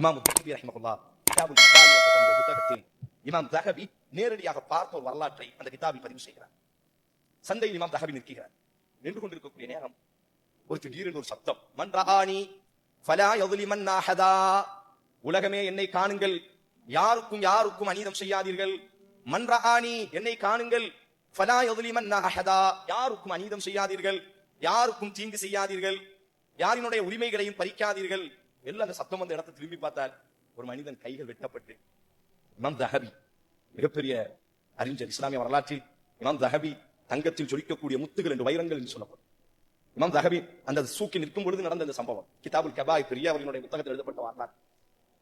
இமாம் தஹபி ரஹிமகுல்லா கிதாபுல் புத்தகத்தில் இமாம் தஹபி நேரடியாக பார்த்த ஒரு வரலாற்றை அந்த கிதாபில் பதிவு செய்கிறார். சந்தையில் இமாம் தஹபி நிற்கிறார். நின்று கொண்டிருக்கக்கூடிய நேரம் ஒரு திடீரென்று ஒரு சப்தம். மன் ரஹானி ஃபலா யதுலி மன் நாஹதா உலகமே என்னை காணுங்கள். யாருக்கும் யாருக்கும் அநீதம் செய்யாதீர்கள். மன் ரஹானி என்னை காணுங்கள். ஃபலா யதுலி மன் நாஹதா யாருக்கும் அநீதம் செய்யாதீர்கள். யாருக்கும் தீங்கு செய்யாதீர்கள். யாரினுடைய உரிமைகளையும் பறிக்காதீர்கள். எல்லாம் அந்த சத்தம் வந்த இடத்தை திரும்பி பார்த்தால் ஒரு மனிதன் கைகள் வெட்டப்பட்டு இமாம் தஹபி மிகப்பெரிய அறிஞர் இஸ்லாமிய வரலாற்றில் இமாம் தஹபி தங்கத்தில் சொலிக்கக்கூடிய முத்துகள் என்று வைரங்கள் என்று சொல்லப்படும். இமாம் தஹபி அந்த சூக்கி நிற்கும் பொழுது நடந்த இந்த சம்பவம். கிதாபுல் கபாய் பெரிய அவர்களுடைய புத்தகத்தில் எழுதப்பட்ட வரலாறு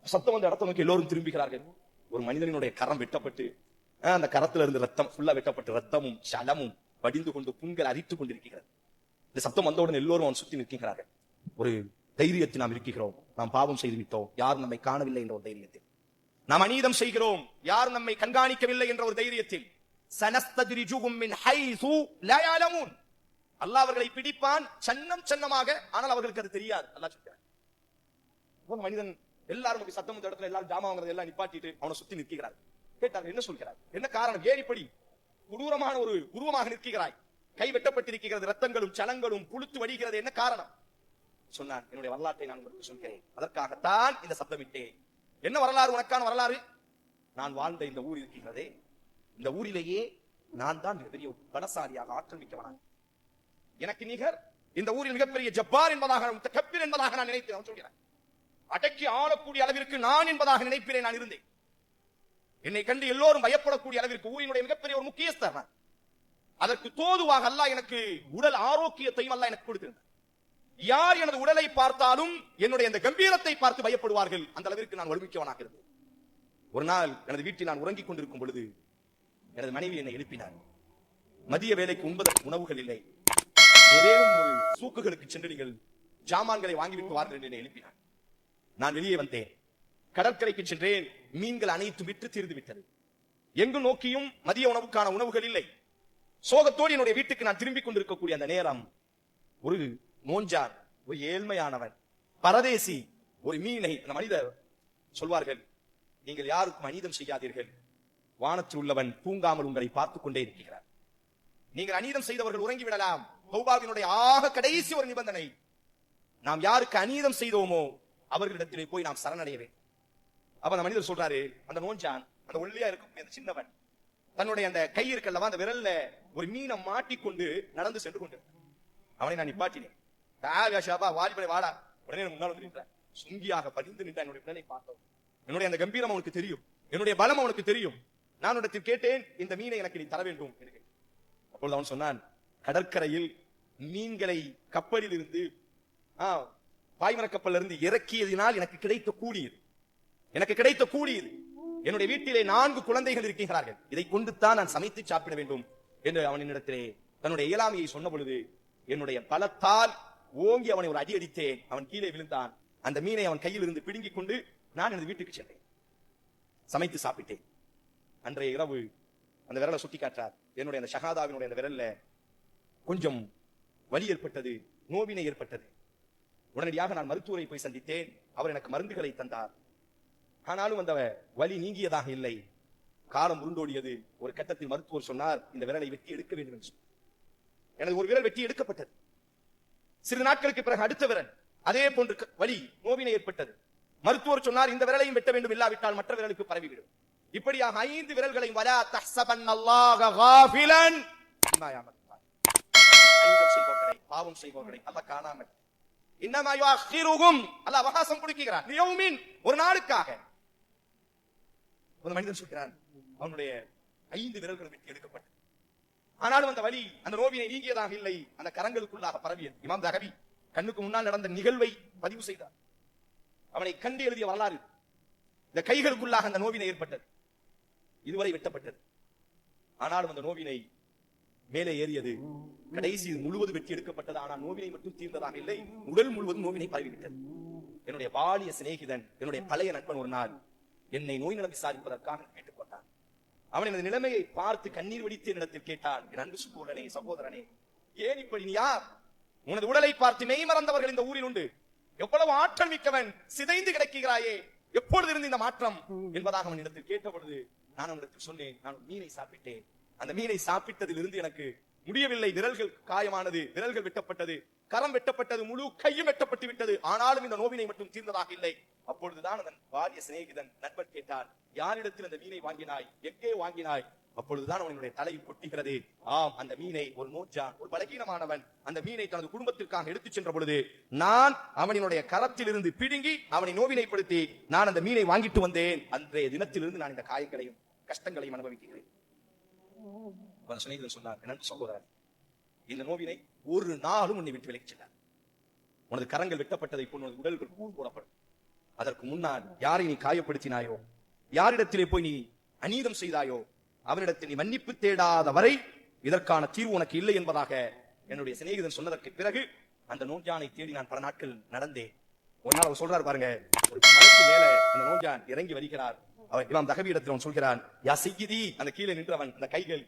சத்தம் வந்த இடத்தை நோக்கி எல்லோரும் திரும்புகிறார்கள். ஒரு மனிதனுடைய கரம் வெட்டப்பட்டு ஆஹ், அந்த கரத்துல இருந்து ரத்தம் ஃபுல்லா வெட்டப்பட்டு ரத்தமும் சலமும் வடிந்து கொண்டு புண்கள் அரித்துக் கொண்டிருக்கிறது. இந்த சத்தம் வந்தவுடன் எல்லோரும் அவன் சுத்தி நிற்கிறார்கள். ஒரு தைரியத்தில் நாம் இருக்கிறோம். நாம் பாவம் செய்து விட்டோம் யாரும் நம்மை காணவில்லை என்ற ஒரு தைரியத்தில். நாம் அநீதம் செய்கிறோம். யாரும் நம்மை கண்காணிக்கவில்லை என்ற ஒரு தைரியத்தில். அல்லாஹ் அவர்களை பிடிப்பான் சன்னம் சன்னமாக. ஆனால் அவர்களுக்கு அது தெரியாது. அல்லா சொல்கிறார். மனிதன் எல்லாரும் நமக்கு சத்தம் வந்த இடத்துல எல்லாரும் ஜாமா வாங்குறது எல்லாம் நிப்பாட்டிட்டு அவனை சுத்தி நிற்கிறார். கேட்டார் என்ன சொல்கிறார் என்ன காரணம்? ஏறிப்படி. இப்படி கொடூரமான ஒரு உருவமாக நிற்கிறாய். கை வெட்டப்பட்டிருக்கிறது. ரத்தங்களும் சலங்களும் புழுத்து வடிகிறது. என்ன காரணம்? சொன்னான் என்னுடைய வரலாற்றை நான் உங்களுக்கு சொல்கிறேன். அதற்காகத்தான் இந்த சப்தமிட்டேன் என்ன வரலாறு? உனக்கான வரலாறு? நான் வாழ்ந்த இந்த ஊர் இருக்கிறதே இந்த ஊரிலேயே நான் தான் மிகப்பெரிய ஒரு பலசாலியாக ஆற்றல் மிக்கவனாக. எனக்கு நிகர் இந்த ஊரில் மிகப்பெரிய ஜப்பார் என்பதாக கப்பீர் என்பதாக நான் நினைத்தேன். அவன் அடக்கி ஆளக்கூடிய அளவிற்கு நான் என்பதாக நினைப்பிலே நான் இருந்தேன். என்னை கண்டு எல்லோரும் பயப்படக்கூடிய அளவிற்கு ஊரினுடைய மிகப்பெரிய ஒரு முக்கியஸ்தர் நான். அதற்கு தோதுவாக அல்ல எனக்கு உடல் ஆரோக்கியத்தையும் அல்ல எனக்கு கொடுத்திருந்தேன் யார் எனது உடலை பார்த்தாலும் என்னுடைய அந்த கம்பீரத்தை பார்த்து பயப்படுவார்கள். அந்த அளவிற்கு நான் வலுமிக்கவனாக இருந்தேன். ஒரு நாள் எனது வீட்டில் நான் உறங்கிக் கொண்டிருக்கும் பொழுது எனது மனைவி என்னை எழுப்பினார். மதிய வேலைக்கு உண்பதற்கு உணவுகள் இல்லை. ஏதேனும் ஒரு சூக்குகளுக்கு சென்று நீங்கள் ஜாமான்களை வாங்கிவிட்டு வார்கள் என்று என்னை எழுப்பினார். நான் வெளியே வந்தேன். கடற்கரைக்கு சென்றேன். மீன்கள் அனைத்தும் விற்று தீர்ந்து விட்டது. எங்கு நோக்கியும் மதிய உணவுக்கான உணவுகள் இல்லை. சோகத்தோடு என்னுடைய வீட்டுக்கு நான் திரும்பிக் கொண்டிருக்கக்கூடிய அந்த நேரம் ஒரு நோஞ்சார் ஒரு ஏழ்மையானவன். பரதேசி ஒரு மீனை அந்த மனிதர் சொல்வார்கள் நீங்கள் யாருக்கும் அநீதம் செய்யாதீர்கள். வானத்தில் உள்ளவன் தூங்காமல் உங்களை பார்த்துக் கொண்டே இருக்கிறார். நீங்கள் அநீதம் செய்தவர்கள் உறங்கி விடலாம் தௌபாவினுடைய ஆக கடைசி ஒரு நிபந்தனை நாம் யாருக்கு அநீதம் செய்தோமோ அவர்களிடத்திலே போய் நாம் சரணடைய அப்ப அந்த மனிதர் சொல்றாரு அந்த நோஞ்சான் அந்த ஒல்லியா இருக்கக்கூடிய அந்த சின்னவன் தன்னுடைய அந்த கை இருக்கல்லவா அந்த விரல்ல ஒரு மீனை மாட்டிக்கொண்டு நடந்து சென்று கொண்டு அவனை நான் நிப்பாட்டினேன். "தாயா வாலிபனை வாடா. உடனே முன்னால் வந்து நின்றான். சுங்கியாக பதிந்து நின்ற என்னுடைய உடலை பார்த்தோம் என்னுடைய அந்த கம்பீரம் அவனுக்கு தெரியும். என்னுடைய பலம் அவனுக்கு தெரியும். நான் உடத்தில் கேட்டேன் இந்த மீனை எனக்கு நீ தர வேண்டும் என்று அப்பொழுது அவன் சொன்னான் கடற்கரையில் மீன்களை கப்பலில் இருந்து ஆ, பாய்மர கப்பல்ல இருந்து இறக்கியதினால் எனக்கு கிடைத்த கூடியது. எனக்கு கிடைத்த கூடியது. என்னுடைய வீட்டிலே நான்கு குழந்தைகள் இருக்கிறார்கள் இதை கொண்டு தான் நான் சமைத்து சாப்பிட வேண்டும் என்று அவனிடத்திலே தன்னுடைய இயலாமையை சொன்ன பொழுது என்னுடைய பலத்தால் ஓங்கி அவனை ஒரு அடி அடித்தேன். அவன் கீழே விழுந்தான். அந்த மீனை அவன் கையில் இருந்து பிடுங்கிக் கொண்டு நான் எனது வீட்டுக்கு சென்றேன். சமைத்து சாப்பிட்டேன். அன்றைய இரவு அந்த விரலை சுட்டி காட்டார் என்னுடைய அந்த ஷஹாதாவினுடைய அந்த விரல்ல கொஞ்சம் வலி ஏற்பட்டது நோவினை ஏற்பட்டது. உடனடியாக நான் மருத்துவரை போய் சந்தித்தேன். அவர் எனக்கு மருந்துகளை தந்தார். ஆனாலும் அந்த வலி நீங்கியதாக இல்லை. காலம் உருண்டோடியது. ஒரு கட்டத்தில் மருத்துவர் சொன்னார் இந்த விரலை வெட்டி எடுக்க வேண்டும் என்று எனது ஒரு விரல் வெட்டி எடுக்கப்பட்டது. சிறு நாட்களுக்கு பிறகு அடுத்த விரல் அதே போன்று வழி வலி நோவினை ஏற்பட்டது. மருத்துவர் சொன்னார் இந்த விரலையும் வெட்ட வேண்டும் இல்லாவிட்டால் மற்ற விரலுக்கு பரவிவிடும். இப்படியாக ஐந்து விரல்களையும் வலா தஹ்சபன் அல்லாஹ காஃபிலன் பாவம் செய்பவர்களை அல்லாஹ் காணாமல். இன்னமா யுஅக்கிருஹும் அல்லாஹ் அவகாசம் கொடுக்கிறார் லியௌமின் ஒரு நாளுக்காக. ஒரு மனிதன் சொல்கிறான் அவனுடைய ஐந்து விரல்கள் வெட்டி எடுக்கப்பட்டது. ஆனாலும் அந்த வலி அந்த நோவினை நீங்கியதாக இல்லை. அந்த கரங்களுக்குள்ளாக பரவியது இமாம் தகவி கண்ணுக்கு முன்னால் நடந்த நிகழ்வை பதிவு செய்தார். அவனை கண்டு எழுதிய வரலாறு இந்த கைகளுக்குள்ளாக அந்த நோவினை ஏற்பட்டது. இதுவரை வெட்டப்பட்டது. ஆனாலும் அந்த நோவினை மேலே ஏறியது கடைசி இது முழுவதும் வெட்டி எடுக்கப்பட்டது. ஆனால் நோவினை மட்டும் தீர்ந்ததாக இல்லை உடல் முழுவதும் நோவினை பரவிவிட்டது. என்னுடைய பாலிய சிநேகிதன் என்னுடைய பழைய நண்பன் ஒரு நாள் என்னை நோய் நலம் விசாரிப்பதற்காக கேட்டு அவன் எனது நிலைமையை பார்த்து கண்ணீர் வடித்து என்னிடத்தில் கேட்டான். என் அன்பு சகோதரனே சகோதரனே ஏன் இப்படி நீ யார்? உனது உடலை பார்த்து மெய் மறந்தவர்கள் இந்த ஊரில் உண்டு. எவ்வளவு ஆற்றல் மிக்கவன் சிதைந்து கிடக்கிறாயே எப்பொழுது இருந்து இந்த மாற்றம்? என்பதாக அவன் இடத்தில் கேட்ட பொழுது நான் அவனிடத்தில் சொன்னேன் நான் மீனை சாப்பிட்டேன். அந்த மீனை சாப்பிட்டதிலிருந்து எனக்கு முடியவில்லை. விரல்கள் காயமானது விரல்கள் வெட்டப்பட்டது கரம் வெட்டப்பட்டது முழு கையும் வெட்டப்பட்டு விட்டது. ஆனாலும் இந்த நோவினை மட்டும் தீர்ந்ததாக இல்லை. அப்பொழுதுதான் அதன் வாரிய சிநேகிதன் நண்பன் கேட்டார் யாரிடத்தில் அந்த மீனை வாங்கினாய்? எங்கே வாங்கினாய்? அப்பொழுதுதான் அவனுடைய தலையை கொட்டுகிறது. ஆம் அந்த மீனை ஒரு நோஞ்சான் ஒரு பலகீனமானவன். அந்த மீனை தனது குடும்பத்திற்காக எடுத்துச் சென்ற பொழுது நான் அவனினுடைய கரத்தில் இருந்து பிடுங்கி அவனை நோவினைப்படுத்தி நான் அந்த மீனை வாங்கிட்டு வந்தேன். அன்றைய தினத்திலிருந்து நான் இந்த காயங்களையும் கஷ்டங்களையும் அனுபவிக்கிறேன். அவன் சிநேகிதன் சொன்னார் என்னன்னு சகோதரன் இந்த நோவினை ஒரு நாளும் உன்னை விட்டு விலகிச் செல்லார் உனது கரங்கள் வெட்டப்பட்டதை போல் உனது உடல்கள் கூர் போடப்படும். அதற்கு முன்னால் யாரை நீ காயப்படுத்தினாயோ யாரிடத்திலே போய் நீ அநீதம் செய்தாயோ அவரிடத்தில் நீ மன்னிப்பு தேடாத வரை இதற்கான தீர்வு உனக்கு இல்லை என்பதாக என்னுடைய சிநேகிதன் சொன்னதற்கு பிறகு அந்த நோஞ்சானை தேடி நான் பல நாட்கள் நடந்தேன். ஒரு நாள் அவர் சொல்றாரு பாருங்க ஒரு மலைக்கு மேல அந்த நோஞ்சான் இறங்கி வருகிறார். அவன் இமாம் தகவி இடத்தில் அவன் சொல்கிறான் யா செய்தி. அந்த கீழே நின்று அவன் அந்த கைகள்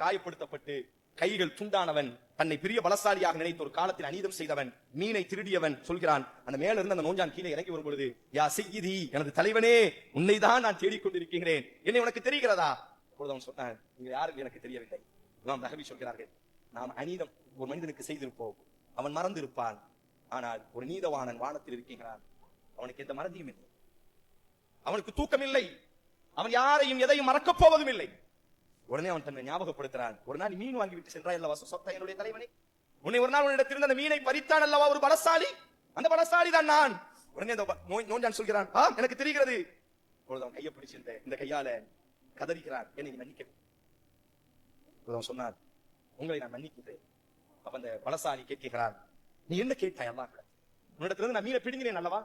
காயப்படுத்தப்பட்டு கைகள் துண்டானவன் தன்னை பெரிய பலசாலியாக நினைத்து ஒரு காலத்தில் அநீதம் செய்தவன் மீனை திருடியவன் சொல்கிறான். அந்த மேல இருந்து அந்த நோஞ்சான் கீழே இறங்கி வரும் பொழுது யா செய்தி எனது தலைவனே உன்னைதான் நான் தேடிக்கொண்டிருக்கிறேன். என்னை உனக்கு தெரிகிறதா? அப்பொழுது அவன் சொன்னான் நீங்க யாரும் எனக்கு தெரியவில்லை. நாம் தகவி சொல்கிறார்கள் நாம் அநீதம் ஒரு மனிதனுக்கு செய்திருப்போம். அவன் மறந்து இருப்பான் ஆனால் ஒரு நீதவானன் வானத்தில் இருக்கின்றான் அவனுக்கு எந்த மறதியும் இல்லை. அவனுக்கு தூக்கம் இல்லை அவன் யாரையும் எதையும் மறக்கப் போவதும் இல்லை உடனே அவன் தன்னை ஞாபகப்படுத்துறான். ஒரு நாள் மீன் வாங்கி விட்டு சென்றாய் அல்லவா சொத்த என்னுடைய தலைவனே. உன்னை ஒரு நாள் உன்னிடத்திலிருந்து அந்த மீனை பறித்தான் அல்லவா? ஒரு பலசாலி. அந்த பலசாலி தான் நான். உடனே அந்த நோஞ்சான் சொல்கிறான் ஆ எனக்கு தெரிகிறது. அப்பொழுது அவன் கையை பிடிச்சிருந்த இந்த கையால கதறிக்கிறான். என்னை மன்னிக்க. அவன் சொன்னார் உங்களை நான் மன்னிக்கிறேன். அப்ப அந்த பலசாலி கேட்கிறான் நீ என்ன கேட்டாய் அல்லாஹ் உன்னிடத்திலிருந்து நான் மீனை பிடுங்கினேன் அல்லவா?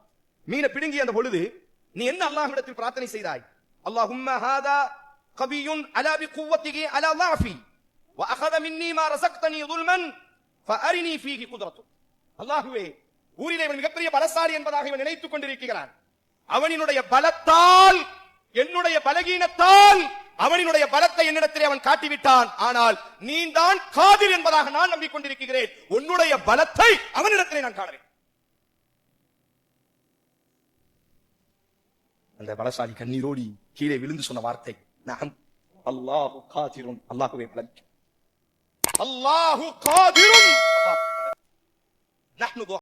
மீனை பிடுங்கிய அந்த பொழுது நீ என்ன அல்லாஹ் இடத்தில் பிரார்த்தனை செய்தாய்? அல்லாஹும்ம ஹாதா கவியுன் அலா பிகுவத்திகி அலா ضعفي واخذ مني ما رزقتني ظلما فارني فيه قدرته அல்லாஹ்வே ஊரிலே இவன் மிகப்பெரிய பலசாலி என்பதாக இவன் நினைத்துக் கொண்டிருக்கிறான் அவனினுடைய பலத்தால் என்னுடைய பலகீனத்தால் அவனினுடைய பலத்தை என்னிடத்திலே அவன் காட்டிவிட்டான் ஆனால் நீ தான் காதிர் என்பதாக நான் நம்பிக்கொண்டிருக்கிறேன் உன்னுடைய பலத்தை அவனிடத்திலே நான் காணவேன் அந்த பலசாலி கண்ணீரோடி கீழே விழுந்து சொன்ன வார்த்தை நான் அல்லாஹு காதிரும் அல்லாஹுவே பலன் அல்லாஹு காதிரும் அல்லாஹுவே பலன். நஹ்னு